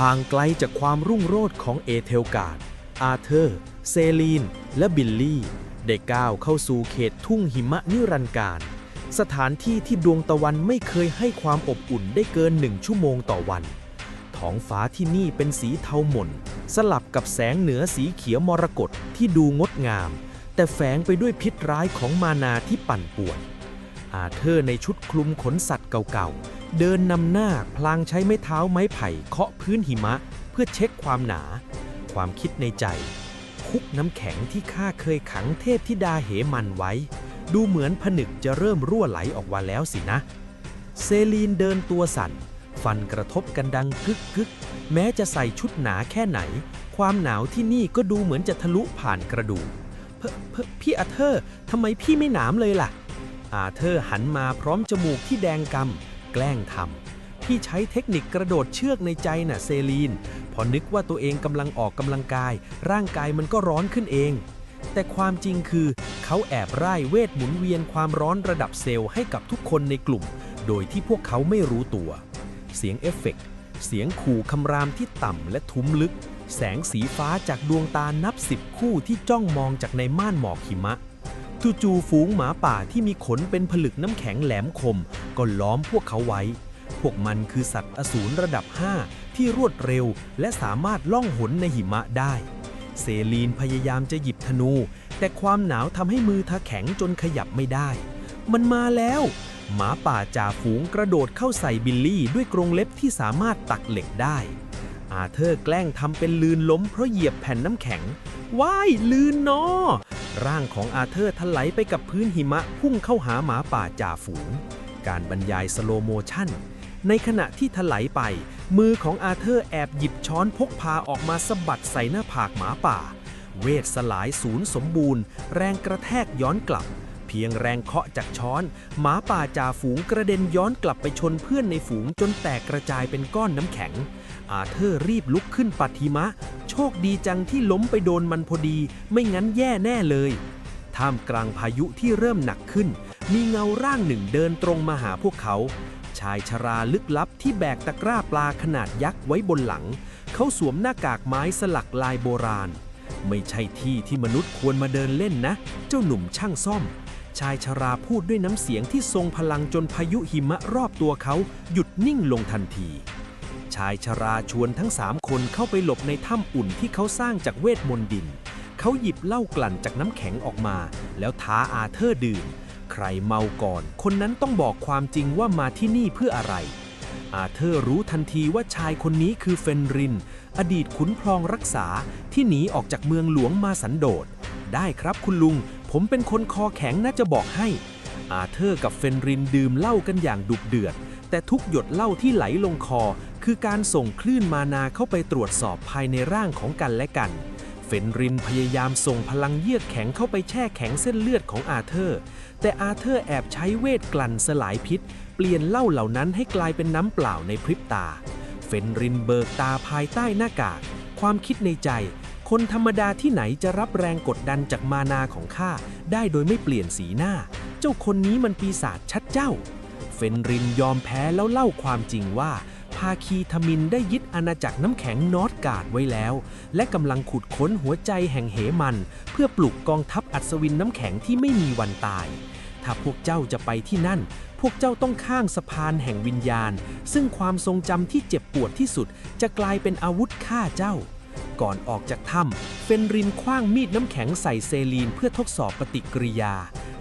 ห่างไกลจากความรุ่งโรจน์ของเอเธลการ์ด อาเธอร์ เซลีน และบิลลี่ ได้ก้าวเข้าสู่เขตทุ่งหิมะนิรันดร์การ สถานที่ที่ดวงตะวันไม่เคยให้ความอบอุ่นได้เกินหนึ่งชั่วโมงต่อวัน ท้องฟ้าที่นี่เป็นสีเทาหม่น สลับกับแสงเหนือสีเขียวมรกตที่ดูงดงาม แต่แฝงไปด้วยพิษร้ายของมานาที่ปั่นป่วน อาเธอร์ในชุดคลุมขนสัตว์เก่าๆ เดินนำหน้าพลางใช้ไม้เท้าไม้ไผ่เคาะพื้นหิมะเพื่อเช็คความหนา ความคิดในใจ คุกน้ำแข็งที่ข้าเคยขังเทพธิดาเหมันไว้ ดูเหมือนผนึกจะเริ่มรั่วไหลออกมาแล้วสินะ เซลีนเดินตัวสั่น ฟันกระทบกันดังกึกกึกแม้จะใส่ชุดหนาแค่ไหน ความหนาวที่นี่ก็ดูเหมือนจะทะลุผ่านกระดูกเพเพพี่อาเธอร์ทำไมพี่ไม่หนามเลยล่ะ อาเธอร์หันมาพร้อมจมูกที่แดงกำ แกล้งทำพี่ใช้เทคนิคกระโดดเชือกในใจน่ะเซลีน พอนึกว่าตัวเองกำลังออกกำลังกาย ร่างกายมันก็ร้อนขึ้นเอง แต่ความจริงคือ เขาแอบไร่เวทหมุนเวียนความร้อนระดับเซลล์ให้กับทุกคนในกลุ่ม โดยที่พวกเขาไม่รู้ตัว เสียงเอฟเฟกต์เสียงขู่คำรามที่ต่ำและทุ้มลึก แสงสีฟ้าจากดวงตานับสิบคู่ที่จ้องมองจากในม่านหมอกหิมะ จู่ๆฝูงหมาป่าที่มีขนเป็นผลึกน้ำแข็งแหลมคม ก็ล้อมพวกเขาไว้ พวกมันคือสัตว์อสูรระดับ 5 ที่รวดเร็ว และสามารถล่องหนในหิมะได้ เซลีนพยายามจะหยิบธนู แต่ความหนาวทำให้มือเธอแข็งจนขยับไม่ได้ มันมาแล้ว หมาป่าจ่าฝูงกระโดดเข้าใส่บิลลี่ด้วยกรงเล็บที่สามารถตักเหล็กได้อาเธอร์แกล้งทำเป็นลืนล้มเพราะเหยียบแผ่นน้ำแข็ง ว้าย ลืนนอ ร่างของอาเธอร์ถลายไปกับพื้นหิมะพุ่งเข้าหาหมาป่าจ่าฝูง การบรรยายสโลโมชั่น ในขณะที่ถลายไป มือของอาเธอร์แอบหยิบช้อนพกพาออกมาสะบัดใส่หน้าผากหมาป่า เวทสลายศูนย์สมบูรณ์ แรงกระแทกย้อนกลับ เพียงแรงเคาะจากช้อน หมาป่าจ่าฝูงกระเด็นย้อนกลับไปชนเพื่อนในฝูงจนแตกกระจายเป็นก้อนน้ำแข็ง อาเธอร์รีบลุกขึ้นปัดหิมะ โชคดีจังที่ล้มไปโดนมันพอดี ไม่งั้นแย่แน่เลย ท่ามกลางพายุที่เริ่มหนักขึ้น มีเงาร่างหนึ่งเดินตรงมาหาพวกเขา ชายชราลึกลับที่แบกตะกร้าปลาขนาดยักษ์ไว้บนหลัง เขาสวมหน้ากากไม้สลักลายโบราณ ไม่ใช่ที่ที่มนุษย์ควรมาเดินเล่นนะ เจ้าหนุ่มช่างซ่อม ชายชราพูดด้วยน้ำเสียงที่ทรงพลังจนพายุหิมะรอบตัวเขา หยุดนิ่งลงทันที ชายชราชวนทั้งสามคนเข้าไปหลบในถ้ำอุ่นที่เขาสร้างจากเวทมนต์ดิน เขาหยิบเหล้ากลั่นจากน้ำแข็งออกมา แล้วท้าอาเธอร์ดื่ม ใครเมาก่อน คนนั้นต้องบอกความจริงว่ามาที่นี่เพื่ออะไร อาเธอร์รู้ทันทีว่าชายคนนี้คือเฟนริน อดีตขุนพลองรักษาที่หนีออกจากเมืองหลวงมาสันโดษ ได้ครับคุณลุง ผมเป็นคนคอแข็งน่าจะบอกให้ อาเธอร์กับเฟนรินดื่มเหล้ากันอย่างดุเดือดแต่ทุกหยดเหล้าที่ไหลลงคอ คือการส่งคลื่นมานาเข้าไปตรวจสอบภายในร่างของกันและกัน เฟนรินพยายามส่งพลังเยือกแข็งเข้าไปแช่แข็งเส้นเลือดของอาเธอร์ แต่อาเธอร์แอบใช้เวทกลั่นสลายพิษ เปลี่ยนเหล้าเหล่านั้นให้กลายเป็นน้ำเปล่าในพริบตา เฟนรินเบิกตาภายใต้หน้ากาก ความคิดในใจ คนธรรมดาที่ไหนจะรับแรงกดดันจากมานาของข้าได้โดยไม่เปลี่ยนสีหน้า เจ้าคนนี้มันปีศาจชัดเจ้า เฟนรินยอมแพ้แล้วเล่าความจริงว่า ภาคีทมินได้ยึดอาณาจักรน้ำแข็งนอตการ์ดไว้แล้ว และกำลังขุดค้นหัวใจแห่งเหมัน เพื่อปลุกกองทัพอัศวินน้ำแข็งที่ไม่มีวันตาย ถ้าพวกเจ้าจะไปที่นั่น พวกเจ้าต้องข้างสะพานแห่งวิญญาณ ซึ่งความทรงจำที่เจ็บปวดที่สุด จะกลายเป็นอาวุธฆ่าเจ้า ก่อนออกจากถ้ำเฟนรินคว้างมีดน้ำแข็งใส่เซลีนเพื่อทดสอบปฏิกิริยา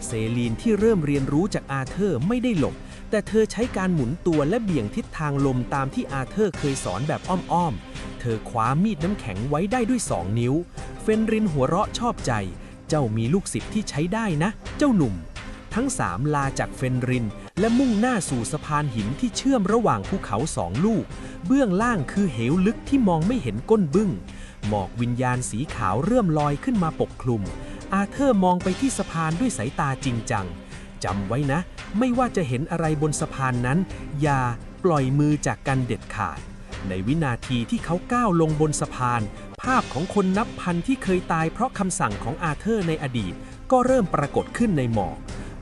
เซลีนที่เริ่มเรียนรู้จากอาเธอร์ไม่ได้หลบ แต่เธอใช้การหมุนตัวและเบี่ยงทิศทางลมตามที่อาเธอร์เคยสอนแบบอ้อมๆ เธอคว้ามีดน้ำแข็งไว้ได้ด้วยสองนิ้ว เฟนรินหัวเราะชอบใจ เจ้ามีลูกศิษย์ที่ใช้ได้นะ เจ้าหนุ่ม ทั้งสามลาจากเฟนริน และมุ่งหน้าสู่สะพานหินที่เชื่อมระหว่างภูเขาสองลูก เบื้องล่างคือเหวลึกที่มองไม่เห็นก้นบึ้ง หมอกวิญญาณสีขาวเริ่มลอยขึ้นมาปกคลุม อาเธอร์มองไปที่สะพานด้วยสายตาจริงจัง จำไว้นะ ไม่ว่าจะเห็นอะไรบนสะพานนั้น อย่าปล่อยมือจากกันเด็ดขาด ในวินาทีที่เขาก้าวลงบนสะพาน ภาพของคนนับพันที่เคยตายเพราะคำสั่งของอาเธอร์ในอดีต ก็เริ่มปรากฏขึ้นในหมอก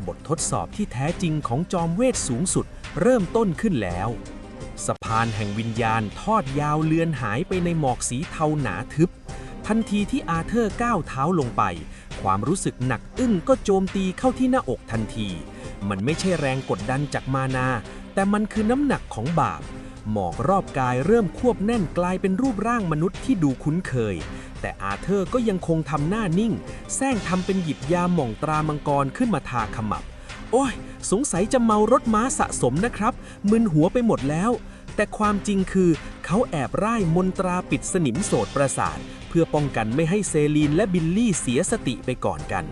บททดสอบที่แท้จริงของจอมเวทสูงสุด เริ่มต้นขึ้นแล้ว สะพานแห่งวิญญาณทอดยาวเลือนหายไปในหมอกสีเทาหนาทึบ ทันทีที่อาเธอร์ก้าวเท้าลงไป ความรู้สึกหนักอึ้งก็โจมตีเข้าที่หน้าอกทันที มันไม่ใช่แรงกดดันจากมานา แต่มันคือน้ำหนักของบาป หมอกรอบกายเริ่มควบแน่นกลายเป็นรูปร่างมนุษย์ที่ดูคุ้นเคย แต่อาเธอร์ก็ยังคงทำหน้านิ่ง แซงทำเป็นหยิบยาหม่องตรามังกรขึ้นมาทาขมับ โอ้ย สงสัยจะเมารถม้าสะสมนะครับ มึนหัวไปหมดแล้วแต่ความจริงคือเขาแอบร่ายมนตราปิดสนิมโสดประสาท เพื่อป้องกันไม่ให้เซลีนและบิลลี่เสียสติไปก่อนกัน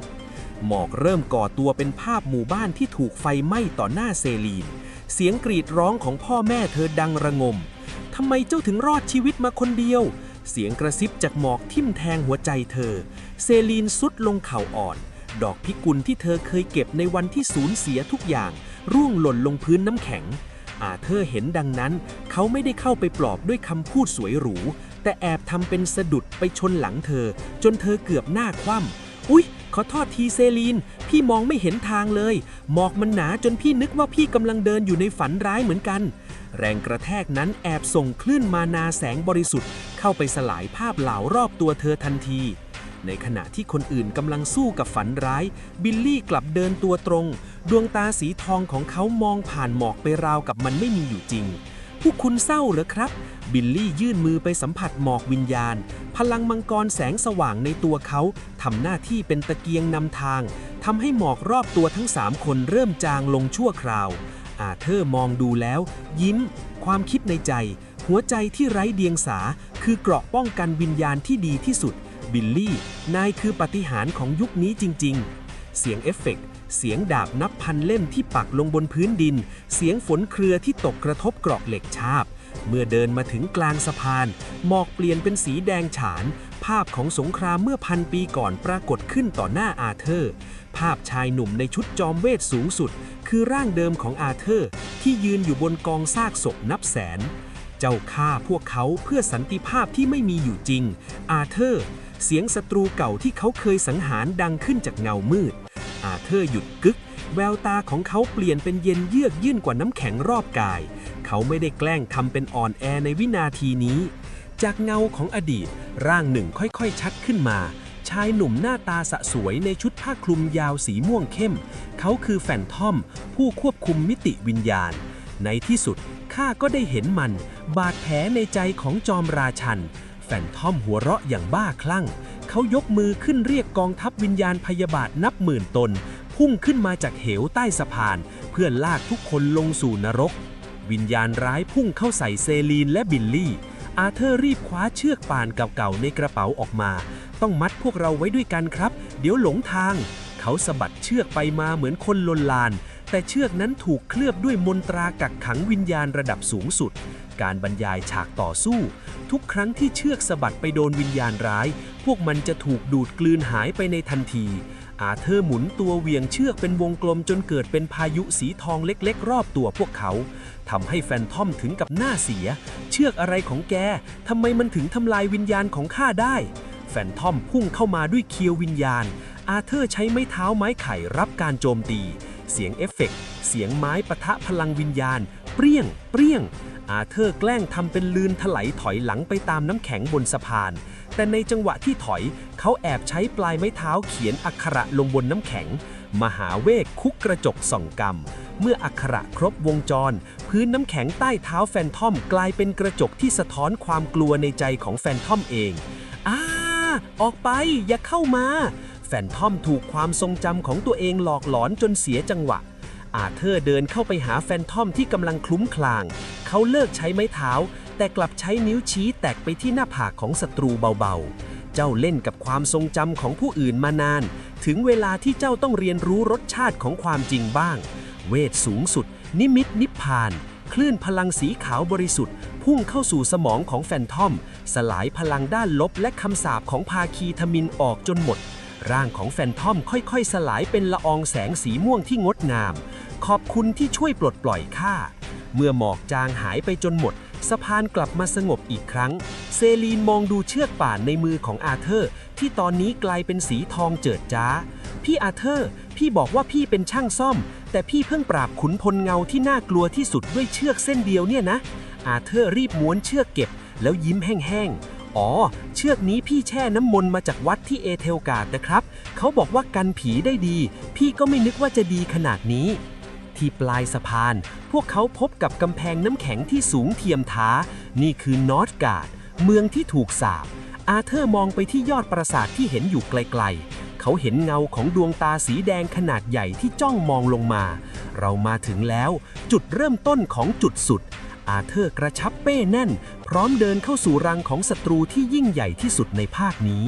หมอกเริ่มก่อตัวเป็นภาพหมู่บ้านที่ถูกไฟไหม้ต่อหน้าเซลีน เสียงกรีดร้องของพ่อแม่เธอดังระงมทำไมเจ้าถึงรอดชีวิตมาคนเดียว เสียงกระซิบจากหมอกทิ่มแทงหัวใจเธอ เซลีนสุดลงเข่าอ่อน ดอกพิกุลที่เธอเคยเก็บในวันที่สูญเสียทุกอย่าง ร่วงหล่นลงพื้นน้ำแข็งอาเธอร์เห็นดังนั้น เขาไม่ได้เข้าไปปลอบด้วยคำพูดสวยหรู แต่แอบทำเป็นสะดุดไปชนหลังเธอ จนเธอเกือบหน้าคว่ำอุ๊ย ขอโทษทีเซลีน พี่มองไม่เห็นทางเลย หมอกมันหนาจนพี่นึกว่าพี่กำลังเดินอยู่ในฝันร้ายเหมือนกัน แรงกระแทกนั้นแอบส่งคลื่นมานาแสงบริสุทธิ์ เข้าไปสลายภาพเหลารอบตัวเธอทันทีในขณะที่คนอื่นกำลังสู้กับฝันร้าย บิลลี่กลับเดินตัวตรง ดวงตาสีทองของเขามองผ่านหมอกไปราวกับมันไม่มีอยู่จริง พวกคุณเศร้าเหรอครับ บิลลี่ยื่นมือไปสัมผัสหมอกวิญญาณ พลังมังกรแสงสว่างในตัวเขาทำหน้าที่เป็นตะเกียงนำทางทำให้หมอกรอบตัวทั้งสามคนเริ่มจางลงชั่วคราว อาเธอร์มองดูแล้ว ยิ้ม ความคิดในใจ หัวใจที่ไร้เดียงสา คือเกราะป้องกันวิญญาณที่ดีที่สุด บิลลี่ นายคือปฏิหารของยุคนี้จริง ๆ เสียงเอฟเฟกต์ เสียงดาบนับพันเล่มที่ปักลงบนพื้นดิน เสียงฝนเครือที่ตกกระทบกรอกเหล็กชาบ เมื่อเดินมาถึงกลางสะพาน หมอกเปลี่ยนเป็นสีแดงฉาน ภาพของสงครามเมื่อพันปีก่อนปรากฏขึ้นต่อหน้าอาเธอร์ ภาพชายหนุ่มในชุดจอมเวทสูงสุด คือร่างเดิมของอาเธอร์ ที่ยืนอยู่บนกองซากศพนับแสน เจ้าฆ่าพวกเขาเพื่อสันติภาพที่ไม่มีอยู่จริง อาเธอร์ เสียงศัตรูเก่าที่เขาเคยสังหารดังขึ้นจากเงามืด อาเธอร์หยุดกึก แววตาของเขาเปลี่ยนเป็นเย็นเยือกยิ่งกว่าน้ำแข็งรอบกาย เขาไม่ได้แกล้งทำเป็นอ่อนแอในวินาทีนี้ จากเงาของอดีต ร่างหนึ่งค่อยๆ ชัดขึ้นมา ชายหนุ่มหน้าตาสะสวยในชุดผ้าคลุมยาวสีม่วงเข้ม เขาคือแฟนทอม ผู้ควบคุมมิติวิญญาณ ในที่สุดข้าก็ได้เห็นมัน บาดแผลในใจของจอมราชัน แฟนทอมหัวเราะอย่างบ้าคลั่ง เขายกมือขึ้นเรียกกองทัพวิญญาณพยาบาทนับหมื่นตน พุ่งขึ้นมาจากเหวใต้สะพาน เพื่อลากทุกคนลงสู่นรก วิญญาณร้ายพุ่งเข้าใส่เซลีนและบิลลี่ อาเธอร์รีบคว้าเชือกป่านเก่าๆในกระเป๋าออกมา ต้องมัดพวกเราไว้ด้วยกันครับ เดี๋ยวหลงทาง เขาสะบัดเชือกไปมาเหมือนคนลนลาน แต่เชือกนั้นถูกเคลือบด้วยมนตรากักขังวิญญาณระดับสูงสุด การบรรยายฉากต่อสู้ ทุกครั้งที่เชือกสะบัดไปโดนวิญญาณร้าย พวกมันจะถูกดูดกลืนหายไปในทันที อาเธอร์หมุนตัวเวียงเชือกเป็นวงกลมจนเกิดเป็นพายุสีทองเล็กๆ รอบตัวพวกเขาทำให้แฟนทอมถึงกับหน้าเสีย เชือกอะไรของแกทำไมมันถึงทำลายวิญญาณของข้าได้ แฟนทอมพุ่งเข้ามาด้วยเคียววิญญาณ อาเธอร์ใช้ไม้เท้าไม้ไข่รับการโจมตี เสียงเอฟเฟกต์เสียงไม้ปะทะพลังวิญญาณ เปรี้ยง เปรี้ยง อาเธอร์แกล้งทำเป็นลืนถลายถอยหลังไปตามน้ำแข็งบนสะพาน แต่ในจังหวะที่ถอย เขาแอบใช้ปลายไม้เท้าเขียนอักขระลงบนน้ำแข็ง มหาเวกคุกกระจกส่องกรรม เมื่ออักขระครบวงจร พื้นน้ำแข็งใต้เท้าแฟนทอมกลายเป็นกระจกที่สะท้อนความกลัวในใจของแฟนทอมเองอ้าออกไปอย่าเข้ามา แฟนทอมถูกความทรงจำของตัวเองหลอกหลอนจนเสียจังหวะ อาเธอร์เดินเข้าไปหาแฟนทอมที่กำลังคลุ้มคลาง เขาเลิกใช้ไม้เท้า แต่กลับใช้นิ้วชี้แตกไปที่หน้าผากของศัตรูเบาๆ เจ้าเล่นกับความทรงจำของผู้อื่นมานาน ถึงเวลาที่เจ้าต้องเรียนรู้รสชาติของความจริงบ้าง เวทสูงสุด นิมิตนิพพาน คลื่นพลังสีขาวบริสุทธิ์ พุ่งเข้าสู่สมองของแฟนทอม สลายพลังด้านลบและคำสาปของภาคีทมินออกจนหมดร่างของแฟนทอมค่อยๆ สลายเป็นละอองแสงสีม่วงที่งดงาม ขอบคุณที่ช่วยปลดปล่อยข้า เมื่อหมอกจางหายไปจนหมด สะพานกลับมาสงบอีกครั้ง เซลีนมองดูเชือกป่านในมือของอาเธอร์ ที่ตอนนี้กลายเป็นสีทองเจิดจ้า พี่อาเธอร์ พี่บอกว่าพี่เป็นช่างซ่อม แต่พี่เพิ่งปราบขุนพลเงาที่น่ากลัวที่สุดด้วยเชือกเส้นเดียวเนี่ยนะ อาเธอร์รีบม้วนเชือกเก็บ แล้วยิ้มแห้งๆอ๋อ เชือกนี้พี่แช่น้ำมนต์มาจากวัดที่เอเทลกาดนะครับ เขาบอกว่ากันผีได้ดี พี่ก็ไม่นึกว่าจะดีขนาดนี้ ที่ปลายสะพาน พวกเขาพบกับกำแพงน้ำแข็งที่สูงเทียมท้า นี่คือนอร์ทการ์ด เมืองที่ถูกสาปอาเธอร์มองไปที่ยอดปราสาทที่เห็นอยู่ไกลๆ เขาเห็นเงาของดวงตาสีแดงขนาดใหญ่ที่จ้องมองลงมา เรามาถึงแล้ว จุดเริ่มต้นของจุดสุด อาเธอร์กระชับเป้แน่น พร้อมเดินเข้าสู่รังของศัตรูที่ยิ่งใหญ่ที่สุดในภาคนี้